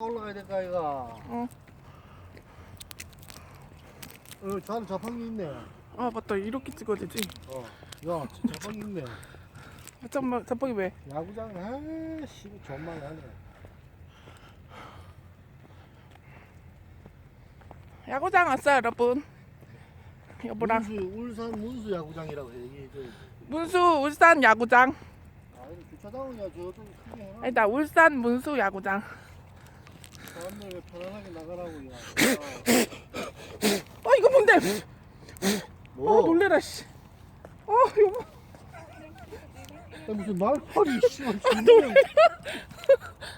올라가야 될까 이가 어. 어 자는 자판기 있네. 아 맞다. 이렇게 찍어야 되지? 어야 자판기 있네. 아, 잠깐만 자뻑이 왜? 야구장 아씨 존만 하네. 야구장 왔어요 여러분. 여보랑 문수 울산 문수 야구장이라고 얘기해줘 문수 울산 야구장. 아 이거 주차장이야. 저쪽 크게 해놔. 아니다 울산 문수 야구장 사람들 왜 편안하게 나가라고 야. 어 이거 뭔데? 뭐? 어 놀래라 씨. 어 여보 야, 무슨 말파리 씨발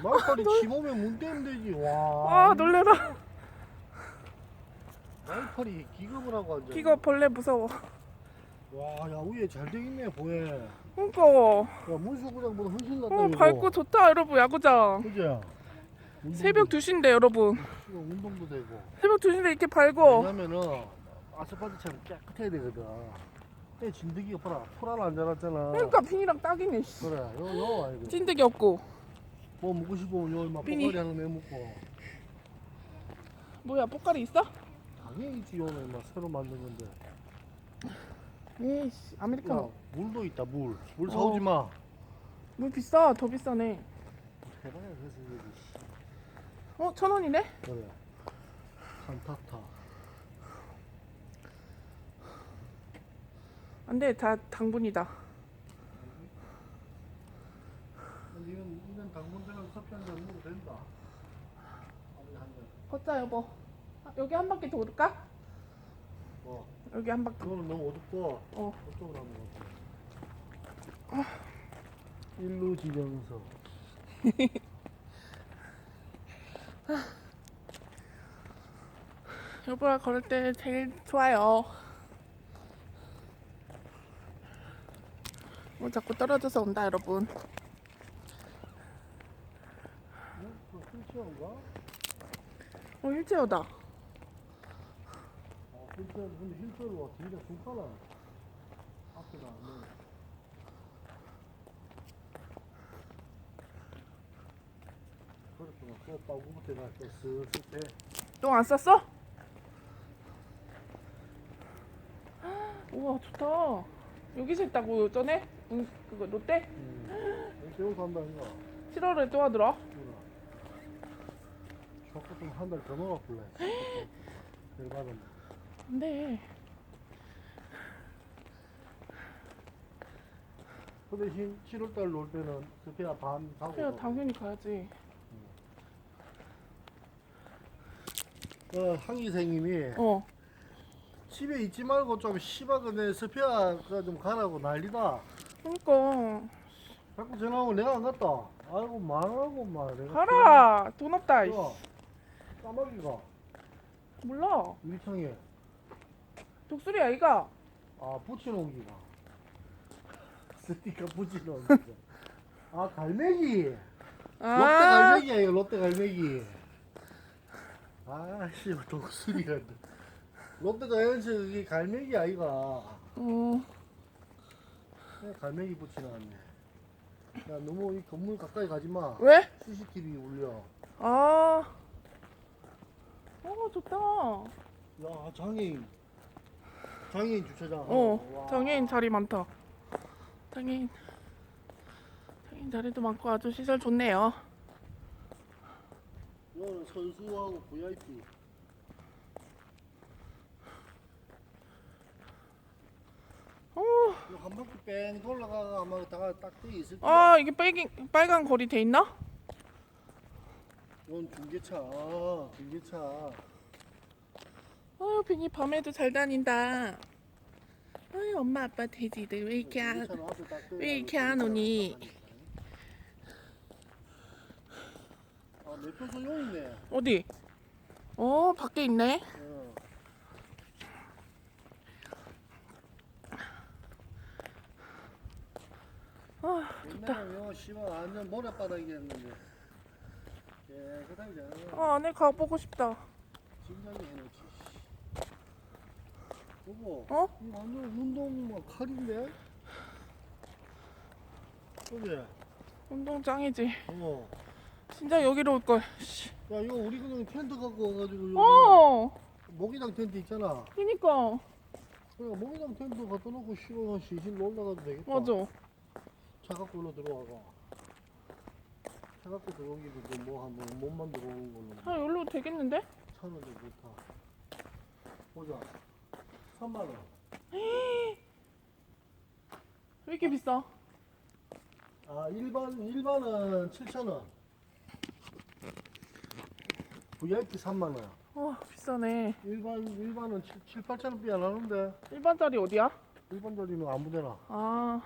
말파리 침오면 문 떼면 되지 와. 아 놀래라. 말파리 기겁을 하고 앉아. 이거 벌레 무서워. 와야 위에 잘 되겠네 보여 야 그니까 문수구장보다 훨씬 낫다 어 이거. 밝고 좋다 여러분 야구장. 그죠? 새벽 2시인데 여러분. 운동도 되고. 새벽 2시인데 이렇게 밝고. 왜냐면은 아스팔트처럼 깨끗해야 되거든. 근데 진드기가 봐라 풀 하나 안 자랐잖아. 그러니까 빈이랑 딱이네 씨. 그래 요, 요 아이고. 찐득이 없고. 뭐 먹고 싶으면 요막 비니. 뽀가리 하나 내먹고. 뭐야 뽀까리 있어? 당연히 있지 요는 막 새로 만든 건데. 에이씨 야 아메리카노. 물도 있다 물물 어. 사오지 마. 물 비싸 더 비싸네. 해봐야 그래서 씨. 어 천 원이네? 그래. 산타타. 안 돼 다 당분이다. 이건 이건 당분대는 커피 한잔 먹어도 된다. 아버지 한 잔. 걷자 여보. 아, 여기 한 바퀴 돌까? 어 여기 한 바퀴. 그거는 너무 어둡고 어. 그쪽으로 한번 가자. 일루 지정서 여보가 걸을 때 제일 좋아요 뭐 자꾸 떨어져서 온다 여러분 어? 휠체어다 아 휠체어 근데 휠체어가 진짜 숨가나 앞에가 안 돼. 그렇구나 또 빠구부터 가또 슬슬 돼똥안 쌌어? 우와 좋다 여기서 있다고 전에? 응, 그거 롯데? 음. 새우 산다니까 7월에 또 하더라 그래 초코 좀한 달더 넣어볼래 열 받았네 안돼 그 대신 7월달 놀 때는 스페아 반 사고 그래. 당연히 가야지 어, 항의생님이 어. 집에 있지 말고 좀내 스페아가 좀 가라고 난리다. 그러니까. 자꾸 전화하고 내가 안 갔다. 아이고 말하고 말. 내가 가라. 돈 없다 이씨. 야, 까마귀가. 몰라. 일청에. 독수리 아이가? 아 붙여놓은 기가. 스티커 붙여놓은 기가. 아 갈매기. 롯데 아 갈매기야 이거 롯데 갈매기 아씨 독수리가 롯데 자이언츠 이게 갈매기 아이가 어, 그냥 갈매기 붙여놨네 야 너무 이 건물 가까이 가지마 왜? CCTV 울려 아 어, 좋다. 야 장애인 장애인 주차장 어, 와. 장애인 자리 많다. 장애인, 장애인 자리도 많고 아주 시설 좋네요. 이거는 선수하고 VIP 어, 이거 한 바퀴 뺑 돌아가 아마 다딱돼 있을 거야 아, 이게 빨간, 빨간 거리 돼 있나? 이건 중계차 아, 중계차 아유, 빈이 밤에도 잘 다닌다. 아유, 엄마, 아빠 돼지들 왜 이렇게 안, 중계차는 앞에 딱 왜 이렇게 안 오니? 아 매표 소 용 있네 어디? 어, 밖에 있네. 어. 아, 옛날에 요 씨발 완전 모래바닥이었는데 깨끗하게 잘 아, 안에 가보고 싶다. 진작에 해놓지 여보 어? 이거 완전 운동 막 칼인데? 그지? 운동 짱이지. 어 진짜 여기로 올 걸. 씨. 야 이거 우리 그냥 텐트 갖고 와가지고 여기 어, 모기장 텐트 있잖아 그니까 그냥 모기장 텐트 갖다 놓고 쉬고 시실 놀러가도 되겠다 맞아. 차 갖고 일로 들어와가 차 갖고 들어오기도 뭐 한번 몸만 들어오는 걸로 아 여기로 되겠는데? 차는 좀 좋다 보자 3만 원 왜 이렇게 비싸? 아 일반 일반은 7,000원. VIP 3만 원. 어 비싸네. 일반 일반은 7, 7 8,000원밖에 안 하는데 일반짜리 어디야? 일반 자리는 아무데나. 아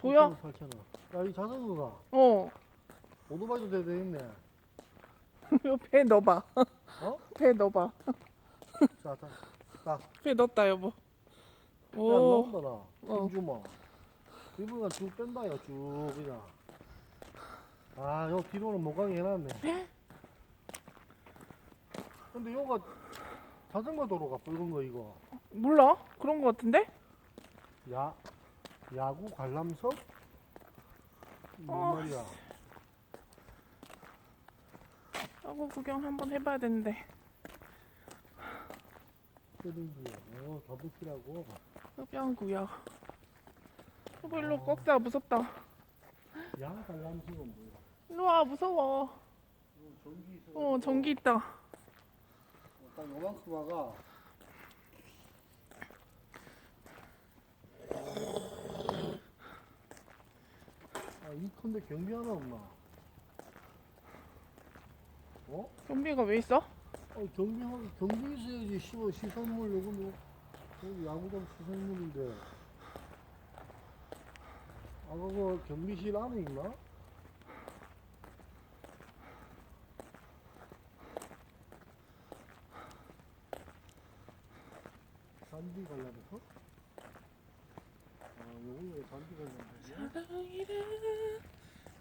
보여? 8,000원. 야, 이 자전거가 어. 오토바이도 돼 되겠네. 이거 배 넣어봐. 어? 배 넣어봐. 자, 자. 자. 배 넣었다 여보. 야, 오. 나. 어. 김주모. 이분가 쭉 뺀다요, 쭉 그냥. 아, 요 뒤로는 못 가게 해놨네. 근데 요가 자전거 도로가 붉은 거 이거. 몰라? 그런 거 같은데? 야 야구 관람석? 뭔 어. 말이야? 하고 구경 한번 해봐야 되는데. 어 더블키라고 흡연 구역. 여보 일로 꺾자 무섭다. 야 관람석은 뭐야? 일로 와 무서워. 이거 전기 있어. 어 전기 있다. 딱 요만큼 와가. 아, 이 컨데 경비 하나 없나? 어? 좀비가 왜 있어? 어, 경비, 하- 경비 있어야지. 시, 시설물, 요거 뭐, 여기 야구장 시설물인데. 아, 그거 경비실 안에 있나? 관련해서? 아, 요거 왜 잔디 관련해서? 사랑이라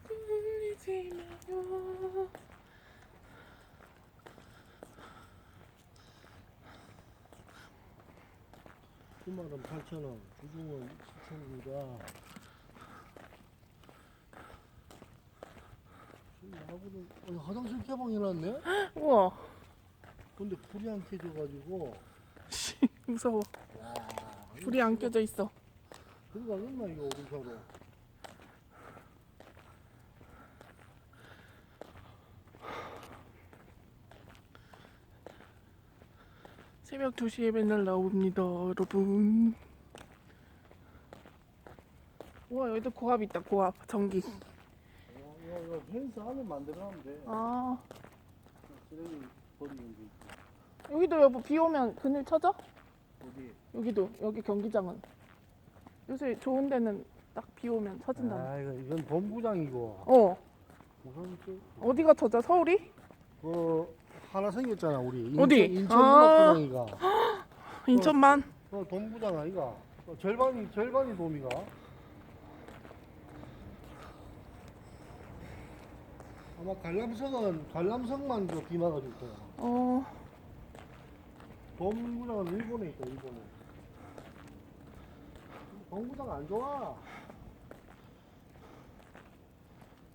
울리지 마요. 주말은 8,000원, 주중은 7,000원이다. 야구는, 어, 화장실 개방 해놨네? 우와. 근데 불이 안 켜져가지고. 씨, 무서워. 와, 불이 안 켜져 있어. 들어가겠나, 이거 오른차로. 새벽 2시에 맨날 나옵니다, 여러분. 우와, 여기도 고압 있다, 고압. 전기. 어, 이거, 이거 펜스 안에 만들어놓으면 돼. 아, 쓰레기 버리는 게 있고. 여기도 여보 비 오면 그늘 쳐져? 어디? 여기도, 여기 경기장은. 요새 좋은 데는 딱 비 오면 쳐진다. 아, 이거, 이건 본부장이고. 어, 우선 그, 어디가 쳐져? 서울이? 그, 하나 생겼잖아, 우리. 인천, 어디? 인천 아. 문학부장이가. 인천만. 어, 동부장 아이가. 어, 절반이, 절반이 도미가. 아마 관람석은, 관람석만 그 비막아줄 거야. 어, 동부장은 일본에 있다, 일본에. 동부장 안 좋아.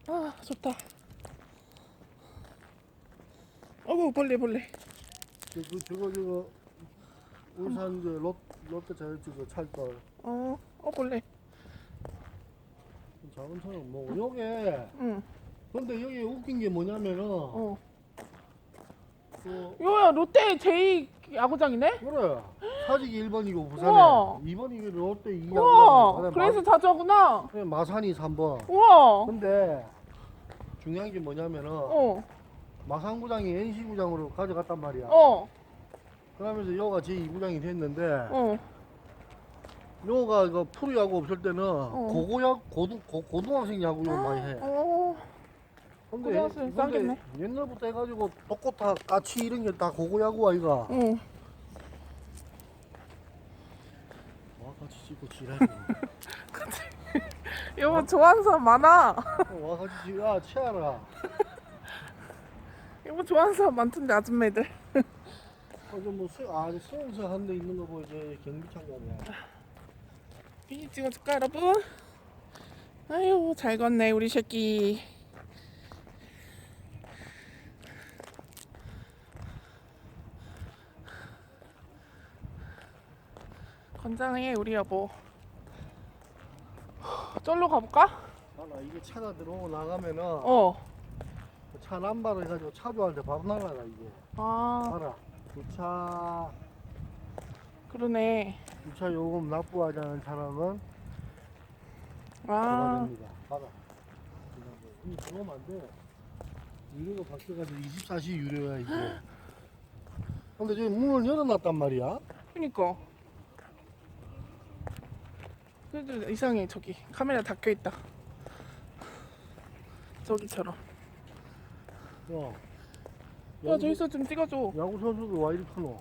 아, 좋다. 어구, 벌레, 벌레. 저, 그, 저거, 저거, 울산 저 롯, 롯데 자유주그 찰떡. 어, 어, 벌레. 작은 차는 뭐, 요게, 응, 근데 여기 웃긴 게 뭐냐면은, 어. 그, 이거야, 롯데 제2 야구장이네? 그래. 사직이 1번이고 부산에 우와. 2번이 롯데 2야. 우와, 그래서 자주 하구나. 마, 마산이 3번. 우와, 근데 중요한 게 뭐냐면은 어, 마산구장이 NC구장으로 가져갔단 말이야. 어, 그러면서 여가 제2구장이 됐는데 어. 여가 이거 프로야구 없을 때는 고고야 고등 고, 고등학생 야구용 많이 해. 어, 근데, 고등학생 싸겠네. 옛날부터 해가지고 독고타 까치 이런 게 다 고고야구 아이가. 어. 와 같이 찍고 지랄이. 여보, 좋아하는 사람 많아. 와 같이 찍. 야 치아라. 여보, 좋아하는 사람 많던데, 아줌매들. 어제 뭐 수, 아 수영장 한데 있는 거 이제 경기장 가네. 비니 찍어줄까, 여러분? 아유, 잘 걷네, 우리 새끼. 건장해 우리 여보. 쫄로 가볼까? 봐라 이게 차가 들어오고 나가면은 어. 차 남발을 해가지고 차주한테 바로 날아가 이게 아 봐라 주차 그러네. 주차 요금 납부하지 않은 차량은 아 들어갑니다 봐라 이 들어오면 안돼 유료가 바뀌어가지고 24시 유료야 이게 근데 저기 문을 열어놨단 말이야 그니까. 그래도 이상해 저기 카메라 닫혀 있다. 저기처럼. 야, 야 저기서 좀 찍어줘. 야구 선수도 와 이렇게 크노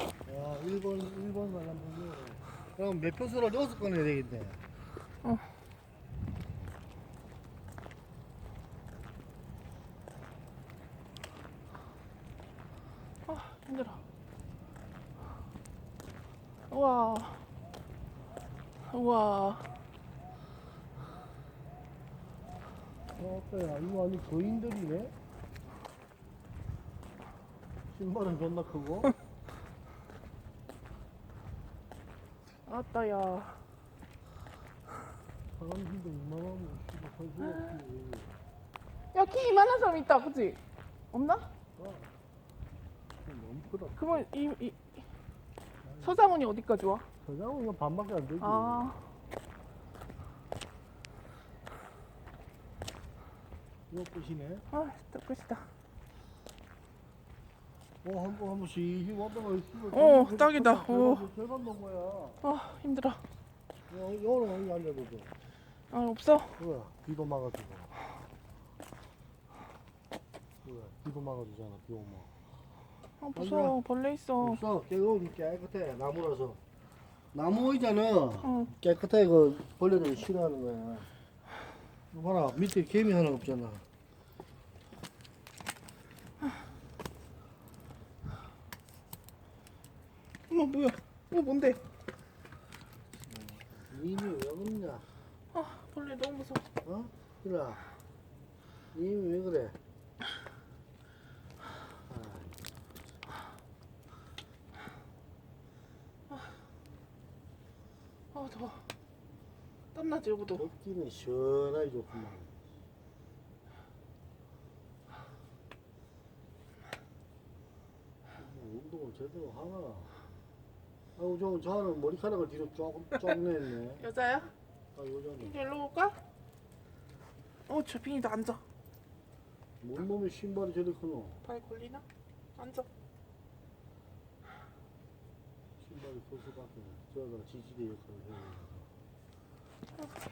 야 1번 1번 사람 보면 그럼 몇 표수를 여섯 꺼내야 되겠네 어. 아 힘들어. 우와. 우와. 어, 어때야 이거 아니 거인들이네 신발은 존나 크고 아따야. 사람 힘도 이만하면 씨발 살 수가 없지 야 키 이만한 사람 있다, 그치? 없나? 어. 너무 크다 그러면 이, 이 서장훈이 어디까지 와? 저장은 이거 반밖에 안 되지 아, 이거 끝이네 아, 진짜 끝이다. 어, 한 번, 한 번씩 힘 왔다가 있으면 어, 절반, 딱이다. 절반, 어. 절반, 거야. 아, 힘들어. 야, 여러 여기 돼. 아, 없어? 뭐야, 비도 막아주고. 뭐야, 비도 막아주잖아, 비 오면. 아, 무서워. 벌레 있어. 없어, 깨끗, 깨끗해, 나무라서. 나무 의자는 응. 깨끗해, 그 벌레들이 싫어하는 거야. 이거 봐라, 밑에 개미 하나 없잖아. 어머, 뭐야? 어, 뭔데? 님이 왜 그러냐? 아, 벌레 너무 무서워. 어? 그래. 님이 왜 그래? 땀나지, 여보도? 걷기는 시원하게 좋구만. 운동을 제대로 하나. 아이고, 저, 저는 머리카락을 뒤로 조금, 좀 냈네. 여자야? 아, 여자는. 이제 일로 올까? 어, 저 빈이도 앉아. 뭔 놈의 신발이 저리 크노? 발 걸리나? 앉아. 신발이 클 수밖에. 저가 지지대 역할을 해 야 돼.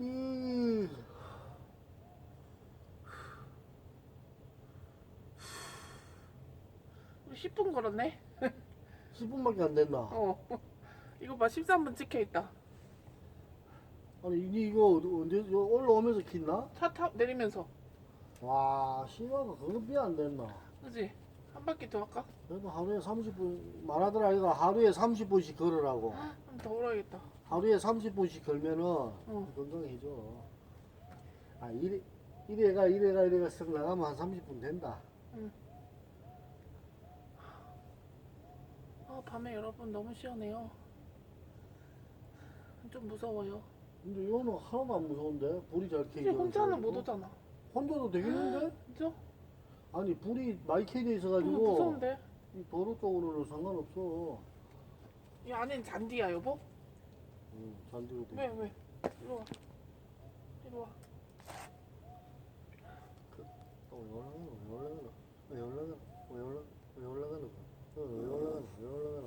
음. 10분 걸었네? 10분밖에 안 됐나? 어. 이거 봐, 13분 찍혀 있다. 아니 이 이거 언제 이거 올라오면서 킨나? 차 타, 내리면서. 와 시간가 그거 비안 됐나? 그지? 한 바퀴 더 할까? 그래도 하루에 30분 말하더라 이거 하루에 30분씩 걸으라고 한번 더 걸어야겠다. 하루에 30분씩 걸면은 어. 건강해져 아 이래 이래가 이래가 이래가 쓱 나가면 한 30분 된다 아, 밤에 여러분 너무 시원해요. 좀 무서워요. 근데 이거는 하나도 안 무서운데 불이 잘 켜져 근데 혼자는 못 오잖아. 혼자도 되겠는데? 그죠? 아니 불이 많이 켜져 어, 있어가지고 무서운데? 이 도로 쪽으로는 상관없어 이 안엔 잔디야, 여보? 응, 잔디로 돼 왜, 왜? 이리 와. 이리 와. 어, 왜 올라가노? 왜 올라가노? 왜 올라가노? 왜 올라가노? 왜 올라가노? 어, 왜 올라가노? 왜 올라가노?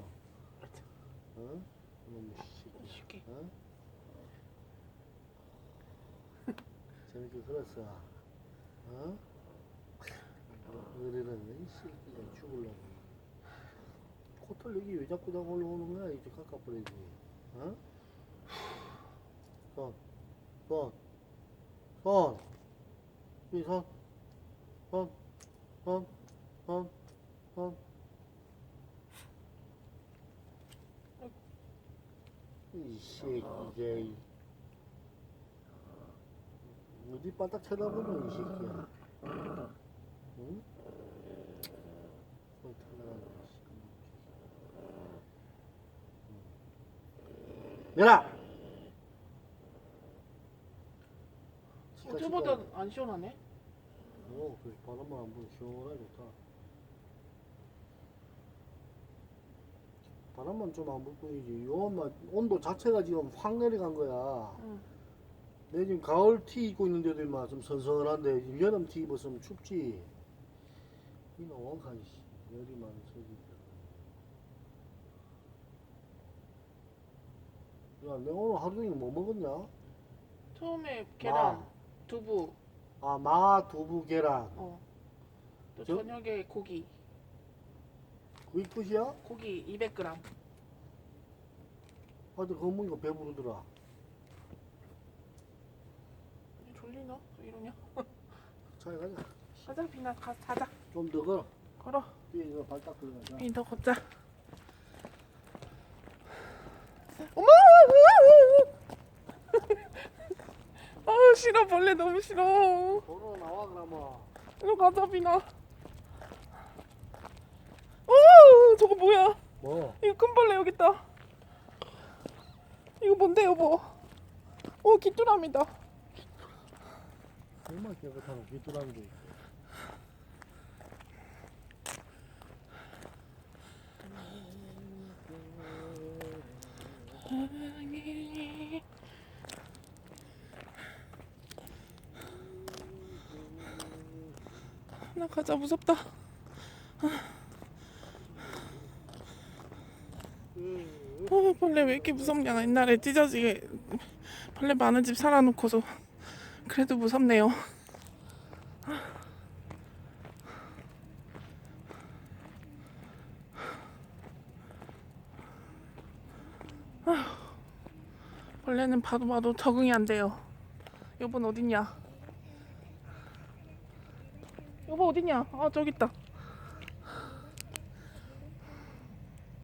어? 너무 씨. 쉽게. 어? 재밌게 걸었어. 어? 그러는 이 새끼가 죽을라고. 코털 여기 왜 자꾸 다 올라오는 거야? 이제 깎아버리지. 어? 손. 손. 손. 이 손. 손. 손. 손. 손. 이 새끼가 이. 어디 바닥 쳐다보는 이 새끼야. 응? 손 털나가는 거, 씨. 응. 내라! 치카, 어제보다. 안 시원하네. 오, 그 바람만 안 불면 시원하게 좋다. 바람만 좀 안 불 뿐이지. 요만 온도 자체가 지금 확 내려간 거야. 응. 내 지금 가을 티 입고 있는데도 좀 선선한데 지금 여름 티 입었으면 춥지. 이놈 원칸 씨 열이 많은 소리. 야, 내가 오늘 하루 종일 뭐 먹었냐? 처음에 계란, 마. 두부, 아, 마, 두부, 계란. 어. 또 저- 저녁에 고기, 그게 끝이야? 고기 200g. 하여튼 그거 먹으니까 배부르더라. 졸리나? 또 이러냐? 차에 가자. 가자 비나 가 자자. 좀 더 걸어. 걸어. 뒤에 이거 발 닦고 가자. 비더 걷자. 어머! 아우 싫어 벌레 너무 싫어. 걸어 나와 그러면. 이리 가자 비나. 어 저거 뭐야? 뭐? 이거 큰 벌레 여기 있다. 이거 뭔데 여보? 오 귀뚜라미다. 정말 깨끗한 귀뚜라미도 있고. 나 가자 무섭다. 어, 벌레 왜 이렇게 무섭냐? 옛날에 찢어지게 벌레 많은 집 살아놓고서 그래도 무섭네요. 벌레는 봐도 봐도 적응이 안 돼요. 여보는 어딨냐? 여보 어딨냐? 아 저기 있다.